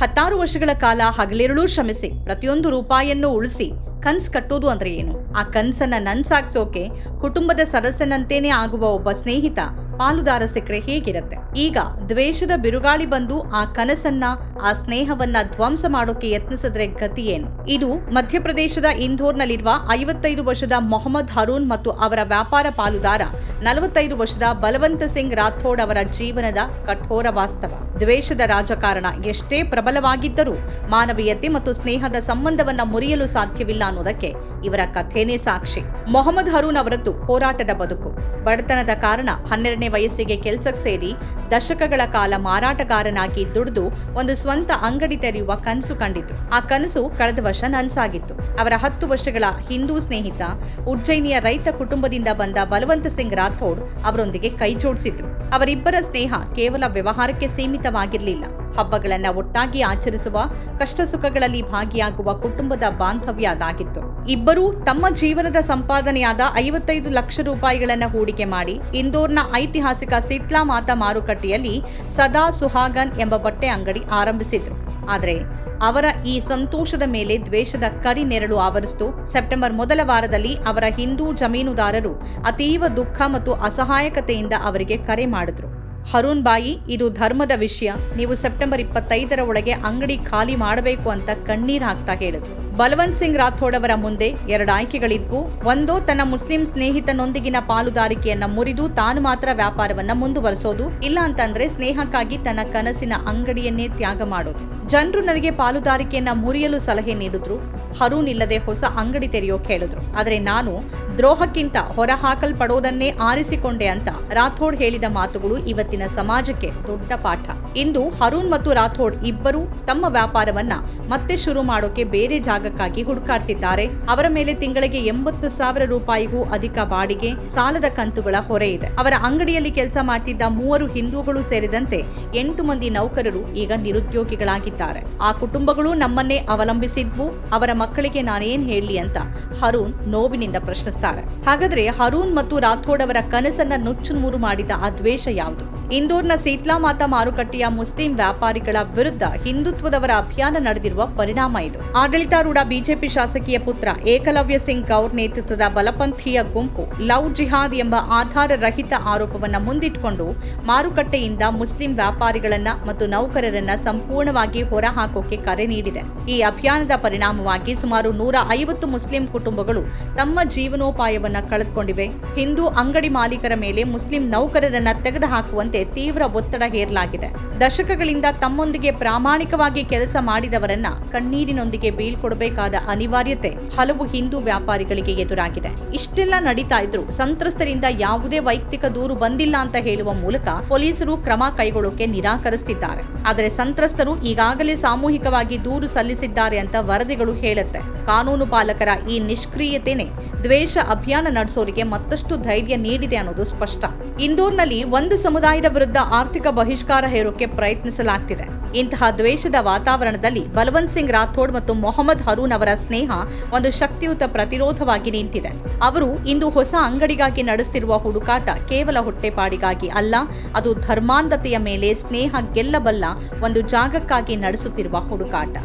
ಹತ್ತಾರು ವರ್ಷಗಳ ಕಾಲ ಹಗಲಿರುಳು ಶ್ರಮಿಸಿ ಪ್ರತಿಯೊಂದು ರೂಪಾಯಿಯನ್ನು ಉಳಿಸಿ ಕನ್ಸ್ ಕಟ್ಟೋದು ಅಂದ್ರೆ ಏನು? ಆ ಕನ್ಸನ್ನ ನನ್ಸಾಗ್ಸೋಕೆ ಕುಟುಂಬದ ಸದಸ್ಯನಂತೇನೆ ಆಗುವ ಒಬ್ಬ ಸ್ನೇಹಿತ ಪಾಲುದಾರ ಸಿಕ್ಕರೆ ಹೇಗಿರುತ್ತೆ? ಈಗ ದ್ವೇಷದ ಬಿರುಗಾಳಿ ಬಂದು ಆ ಕನಸನ್ನ, ಆ ಸ್ನೇಹವನ್ನ ಧ್ವಂಸ ಮಾಡೋಕೆ ಯತ್ನಿಸಿದ್ರೆ ಗತಿ ಏನು? ಇದು ಮಧ್ಯಪ್ರದೇಶದ ಇಂಧೋರ್ನಲ್ಲಿರುವ ಐವತ್ತೈದು ವರ್ಷದ ಮೊಹಮ್ಮದ್ ಹರೂನ್ ಮತ್ತು ಅವರ ವ್ಯಾಪಾರ ಪಾಲುದಾರ ನಲವತ್ತೈದು ವರ್ಷದ ಬಲವಂತ ಸಿಂಗ್ ರಾಥೋಡ್ ಅವರ ಜೀವನದ ಕಠೋರ ವಾಸ್ತವ. ದ್ವೇಷದ ರಾಜಕಾರಣ ಎಷ್ಟೇ ಪ್ರಬಲವಾಗಿದ್ದರೂ ಮಾನವೀಯತೆ ಮತ್ತು ಸ್ನೇಹದ ಸಂಬಂಧವನ್ನ ಮುರಿಯಲು ಸಾಧ್ಯವಿಲ್ಲ ಅನ್ನೋದಕ್ಕೆ ಇವರ ಕಥೆನೇ ಸಾಕ್ಷಿ. ಮೊಹಮ್ಮದ್ ಹರೂನ್ ಅವರದ್ದು ಹೋರಾಟದ ಬದುಕು. ಬಡತನದ ಕಾರಣ ಹನ್ನೆರಡನೇ ವಯಸ್ಸಿಗೆ ಕೆಲಸಕ್ಕೆ ಸೇರಿ ದಶಕಗಳ ಕಾಲ ಮಾರಾಟಗಾರನಾಗಿ ದುಡಿದು ಒಂದು ಸ್ವಂತ ಅಂಗಡಿ ತೆರೆಯುವ ಕನಸು ಕಂಡಿದ್ರು ಆ ಕನಸು ಕಳೆದ ವರ್ಷ ನನ್ಸಾಗಿತ್ತು. ಅವರ ಹತ್ತು ವರ್ಷಗಳ ಹಿಂದೂ ಸ್ನೇಹಿತ, ಉಜ್ಜಯಿನಿಯ ರೈತ ಕುಟುಂಬದಿಂದ ಬಂದ ಬಲವಂತ ಸಿಂಗ್ ರಾಥೋಡ್ ಅವರೊಂದಿಗೆ ಕೈ ಜೋಡಿಸಿದ್ರು ಅವರಿಬ್ಬರ ಸ್ನೇಹ ಕೇವಲ ವ್ಯವಹಾರಕ್ಕೆ ಸೀಮಿತವಾಗಿರಲಿಲ್ಲ. ಹಬ್ಬಗಳನ್ನ ಒಟ್ಟಾಗಿ ಆಚರಿಸುವ ಕಷ್ಟ ಸುಖಗಳಲ್ಲಿ ಭಾಗಿಯಾಗುವ ಕುಟುಂಬದ ಬಾಂಧವ್ಯ ಅದಾಗಿತ್ತು ಇಬ್ಬರೂ ತಮ್ಮ ಜೀವನದ ಸಂಪಾದನೆಯಾದ ಐವತ್ತೈದು ಲಕ್ಷ ರೂಪಾಯಿಗಳನ್ನ ಹೂಡಿಕೆ ಮಾಡಿ ಇಂದೋರ್ನ ಐತಿಹಾಸಿಕ ಸಿತ್ಲಾ ಮಾತಾ ಮಾರುಕಟ್ಟೆಯಲ್ಲಿ ಸದಾ ಸುಹಾಗನ್ ಎಂಬ ಬಟ್ಟೆ ಅಂಗಡಿ ಆರಂಭಿಸಿದ್ರು. ಆದರೆ ಅವರ ಈ ಸಂತೋಷದ ಮೇಲೆ ದ್ವೇಷದ ಕರಿ ನೆರಳು ಆವರಿಸಿತು. ಸೆಪ್ಟೆಂಬರ್ ಮೊದಲ ವಾರದಲ್ಲಿ ಅವರ ಹಿಂದೂ ಜಮೀನುದಾರರು ಅತೀವ ದುಃಖ ಮತ್ತು ಅಸಹಾಯಕತೆಯಿಂದ ಅವರಿಗೆ ಕರೆ ಮಾಡಿದ್ರು. ಹರೂನ್ ಬಾಯಿ, ಇದು ಧರ್ಮದ ವಿಷಯ. ನೀವು ಸೆಪ್ಟೆಂಬರ್ ಇಪ್ಪತ್ತೈದರ ಒಳಗೆ ಅಂಗಡಿ ಖಾಲಿ ಮಾಡಬೇಕು ಅಂತ ಕಣ್ಣೀರ್ ಹಾಕ್ತಾ ಹೇಳಿದ್ರು ಬಲವಂತ್ ಸಿಂಗ್ ರಾಥೋಡ್ ಅವರ ಮುಂದೆ ಎರಡು ಆಯ್ಕೆಗಳಿದ್ವು. ಒಂದೋ ತನ್ನ ಮುಸ್ಲಿಂ ಸ್ನೇಹಿತನೊಂದಿಗಿನ ಪಾಲುದಾರಿಕೆಯನ್ನ ಮುರಿದು ತಾನು ಮಾತ್ರ ವ್ಯಾಪಾರವನ್ನ ಮುಂದುವರಿಸೋದು, ಇಲ್ಲ ಅಂತಂದ್ರೆ ಸ್ನೇಹಕ್ಕಾಗಿ ತನ್ನ ಕನಸಿನ ಅಂಗಡಿಯನ್ನೇ ತ್ಯಾಗ ಮಾಡೋದು. ಜನರು ನನಗೆ ಪಾಲುದಾರಿಕೆಯನ್ನ ಮುರಿಯಲು ಸಲಹೆ ನೀಡಿದ್ರು. ಹರೂನ್ ಇಲ್ಲದೆ ಹೊಸ ಅಂಗಡಿ ತೆರೆಯೋಕೆ ಹೇಳಿದ್ರು. ಆದರೆ ನಾನು ದ್ರೋಹಕ್ಕಿಂತ ಹೊರಹಾಕಲ್ಪಡೋದನ್ನೇ ಆರಿಸಿಕೊಂಡೆ ಅಂತ ರಾಥೋಡ್ ಹೇಳಿದ ಮಾತುಗಳು ಇವತ್ತಿನ ಸಮಾಜಕ್ಕೆ ದೊಡ್ಡ ಪಾಠ. ಇಂದು ಹರೂನ್ ಮತ್ತು ರಾಥೋಡ್ ಇಬ್ಬರೂ ತಮ್ಮ ವ್ಯಾಪಾರವನ್ನ ಮತ್ತೆ ಶುರು ಮಾಡೋಕೆ ಬೇರೆ ಜಾಗಕ್ಕಾಗಿ ಹುಡುಕಾಡ್ತಿದ್ದಾರೆ. ಅವರ ಮೇಲೆ ತಿಂಗಳಿಗೆ ಎಂಬತ್ತು ಸಾವಿರ ರೂಪಾಯಿಗೂ ಅಧಿಕ ಬಾಡಿಗೆ, ಸಾಲದ ಕಂತುಗಳ ಹೊರೆ ಇದೆ. ಅವರ ಅಂಗಡಿಯಲ್ಲಿ ಕೆಲಸ ಮಾಡ್ತಿದ್ದ ಮೂವರು ಹಿಂದೂಗಳು ಸೇರಿದಂತೆ ಎಂಟು ಮಂದಿ ನೌಕರರು ಈಗ ನಿರುದ್ಯೋಗಿಗಳಾಗಿದ್ದಾರೆ. ಆ ಕುಟುಂಬಗಳು ನಮ್ಮನ್ನೇ ಅವಲಂಬಿಸಿದ್ವು. ಅವರ ಮಕ್ಕಳಿಗೆ ನಾನೇನ್ ಹೇಳಲಿ ಅಂತ ಹರೂನ್ ನೋವಿನಿಂದ ಪ್ರಶ್ನಿಸ್ತಾರೆ. ಹಾಗಾದ್ರೆ ಹರೂನ್ ಮತ್ತು ರಾಥೋಡ್ ಅವರ ಕನಸನ್ನ ನುಚ್ಚುನೂರು ಮಾಡಿದ ಆ ದ್ವೇಷ ಯಾವುದು? ಇಂದೋರ್ನ ಸೀತ್ಲಾ ಮಾತಾ ಮಾರುಕಟ್ಟೆಯ ಮುಸ್ಲಿಂ ವ್ಯಾಪಾರಿಗಳ ವಿರುದ್ಧ ಹಿಂದುತ್ವದವರ ಅಭಿಯಾನ ನಡೆದಿರುವ ಪರಿಣಾಮ ಇದು. ಆಡಳಿತಾರೂಢ ಬಿಜೆಪಿ ಶಾಸಕಿಯ ಪುತ್ರ ಏಕಲವ್ಯ ಸಿಂಗ್ ಗೌರ್ ನೇತೃತ್ವದ ಬಲಪಂಥೀಯ ಗುಂಪು ಲವ್ ಜಿಹಾದ್ ಎಂಬ ಆಧಾರ ರಹಿತ ಆರೋಪವನ್ನು ಮುಂದಿಟ್ಟುಕೊಂಡು ಮಾರುಕಟ್ಟೆಯಿಂದ ಮುಸ್ಲಿಂ ವ್ಯಾಪಾರಿಗಳನ್ನ ಮತ್ತು ನೌಕರರನ್ನ ಸಂಪೂರ್ಣವಾಗಿ ಹೊರಹಾಕೋಕೆ ಕರೆ ನೀಡಿದೆ. ಈ ಅಭಿಯಾನದ ಪರಿಣಾಮವಾಗಿ ಸುಮಾರು ನೂರ ಐವತ್ತು ಮುಸ್ಲಿಂ ಕುಟುಂಬಗಳು ತಮ್ಮ ಜೀವನೋಪಾಯವನ್ನ ಕಳೆದುಕೊಂಡಿವೆ. ಹಿಂದೂ ಅಂಗಡಿ ಮಾಲೀಕರ ಮೇಲೆ ಮುಸ್ಲಿಂ ನೌಕರರನ್ನ ತೆಗೆದುಹಾಕುವಂತೆ ತೀವ್ರ ಒತ್ತಡ ಹೇರಲಾಗಿದೆ. ದಶಕಗಳಿಂದ ತಮ್ಮೊಂದಿಗೆ ಪ್ರಾಮಾಣಿಕವಾಗಿ ಕೆಲಸ ಮಾಡಿದವರನ್ನ ಕಣ್ಣೀರಿನೊಂದಿಗೆ ಬೀಳ್ಕೊಡಬೇಕಾದ ಅನಿವಾರ್ಯತೆ ಹಲವು ಹಿಂದೂ ವ್ಯಾಪಾರಿಗಳಿಗೆ ಎದುರಾಗಿದೆ. ಇಷ್ಟೆಲ್ಲ ನಡೀತಾ ಇದ್ರು ಸಂತ್ರಸ್ತರಿಂದ ಯಾವುದೇ ವೈಯಕ್ತಿಕ ದೂರು ಬಂದಿಲ್ಲ ಅಂತ ಹೇಳುವ ಮೂಲಕ ಪೊಲೀಸರು ಕ್ರಮ ಕೈಗೊಳ್ಳೋಕೆ ನಿರಾಕರಿಸುತ್ತಿದ್ದಾರೆ ಆದರೆ ಸಂತ್ರಸ್ತರು ಈಗಾಗಲೇ ಸಾಮೂಹಿಕವಾಗಿ ದೂರು ಸಲ್ಲಿಸಿದ್ದಾರೆ ಅಂತ ವರದಿಗಳು ಹೇಳುತ್ತೆ. ಕಾನೂನು ಪಾಲಕರ ಈ ನಿಷ್ಕ್ರಿಯತೆನೆ ದ್ವೇಷ ಅಭಿಯಾನ ನಡೆಸೋರಿಗೆ ಮತ್ತಷ್ಟು ಧೈರ್ಯ ನೀಡಿದೆ ಅನ್ನೋದು ಸ್ಪಷ್ಟ. ಇಂದೋರ್ನಲ್ಲಿ ಒಂದು ಸಮುದಾಯದ ವಿರುದ್ಧ ಆರ್ಥಿಕ ಬಹಿಷ್ಕಾರ ಹೇರೋಕೆ ಪ್ರಯತ್ನಿಸಲಾಗ್ತಿದೆ. ಇಂತಹ ದ್ವೇಷದ ವಾತಾವರಣದಲ್ಲಿ ಬಲವಂತ್ ಸಿಂಗ್ ರಾಥೋಡ್ ಮತ್ತು ಮೊಹಮ್ಮದ್ ಹರೂನ್ ಅವರ ಸ್ನೇಹ ಒಂದು ಶಕ್ತಿಯುತ ಪ್ರತಿರೋಧವಾಗಿ ನಿಂತಿದೆ. ಅವರು ಇಂದು ಹೊಸ ಅಂಗಡಿಗಾಗಿ ನಡೆಸುತ್ತಿರುವ ಹುಡುಕಾಟ ಕೇವಲ ಹೊಟ್ಟೆಪಾಡಿಗಾಗಿ ಅಲ್ಲ, ಅದು ಧರ್ಮಾಂಧತೆಯ ಮೇಲೆ ಸ್ನೇಹ ಗೆಲ್ಲಬಲ್ಲ ಒಂದು ಜಾಗಕ್ಕಾಗಿ ನಡೆಸುತ್ತಿರುವ ಹುಡುಕಾಟ.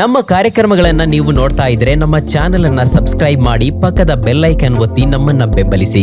ನಮ್ಮ ಕಾರ್ಯಕ್ರಮಗಳನ್ನ ನೀವು ನೋಡ್ತಾ ಇದ್ರೆ ನಮ್ಮ ಚಾನೆಲ್ ಅನ್ನ ಸಬ್ಸ್ಕ್ರೈಬ್ ಮಾಡಿ ಪಕ್ಕದ ಬೆಲ್ಲೈಕನ್ ಒತ್ತಿ ನಮ್ಮನ್ನ ಬೆಂಬಲಿಸಿ.